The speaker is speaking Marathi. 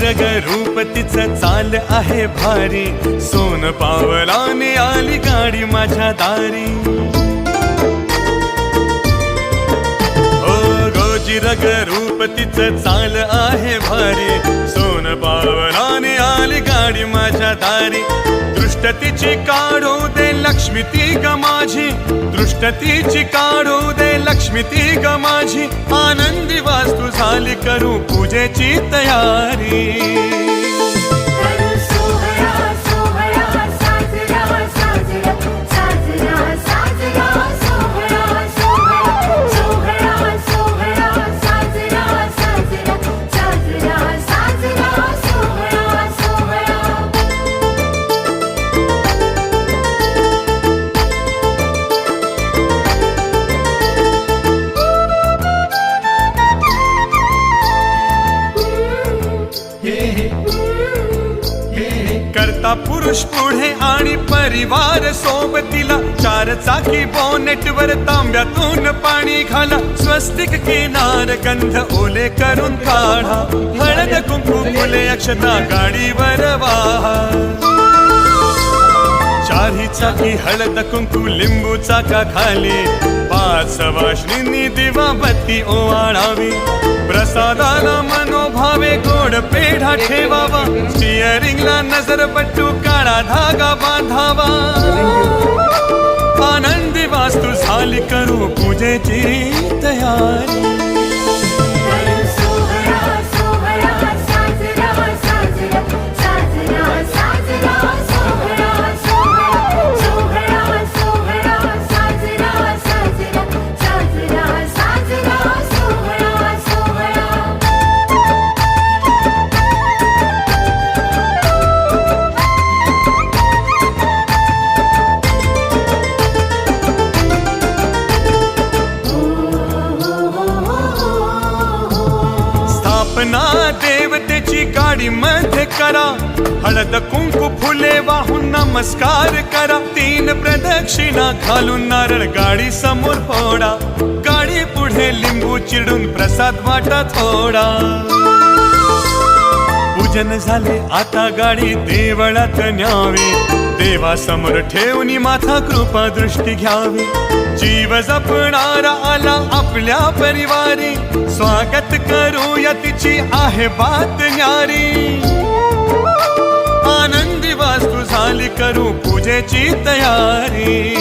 तिचं चाल आहे भारी. सोन पावलाने आली गाडी माझ्या दारी. ओ गोजी रग रूप तिचं चाल आहे भारी. सोन पावलाने आली गाडी माझ्या दारी. दृष्ट तिची काढू दे लक्ष्मी ती ग माझी. दृष्ट तिची काढू दे लक्ष्मी ती ग माझी. आनंदी वास्तू झाली करू पूजेची तयारी. करता पुरुष पुढे आणि परिवार सोबतीला. चार चाकी बॉनेटवर तांब्यातून पाणी घाला. स्वस्तिक किनार गंध ओले करून काढा. हळद कुंकू फुले अक्षता गाडीवर वाहा. चारी चाकी हळद कुंकू लिंबू चाका खाली. पाच वाशनी दिवा बत्ती ओवाळावी. प्रसादाला मनो गोड पेढा ठेवावा. स्टिअरिंगला नजर पट्टू काळा धागा बांधावा. आनंदी वास्तू झाली करू पूजेची तयारी. देवतेची गाडी मध्ये करा. हळद कुंकू फुले वाहून नमस्कार करा. तीन प्रदक्षिणा घालून नारळ गाडी समोर फोडा. गाडी पुढे लिंबू चिडून प्रसाद वाटा थोडा. पूजन झाले आता गाडी देवळात न्यावी. देवासमोर ठेवून माथा कृपा दृष्टी घ्यावी. जीव जपणारा आला आपल्या परिवारी. स्वागत करूया तिची आहे बात न्यारी. आनंदी वास्तू झाली करू पूजेची तयारी.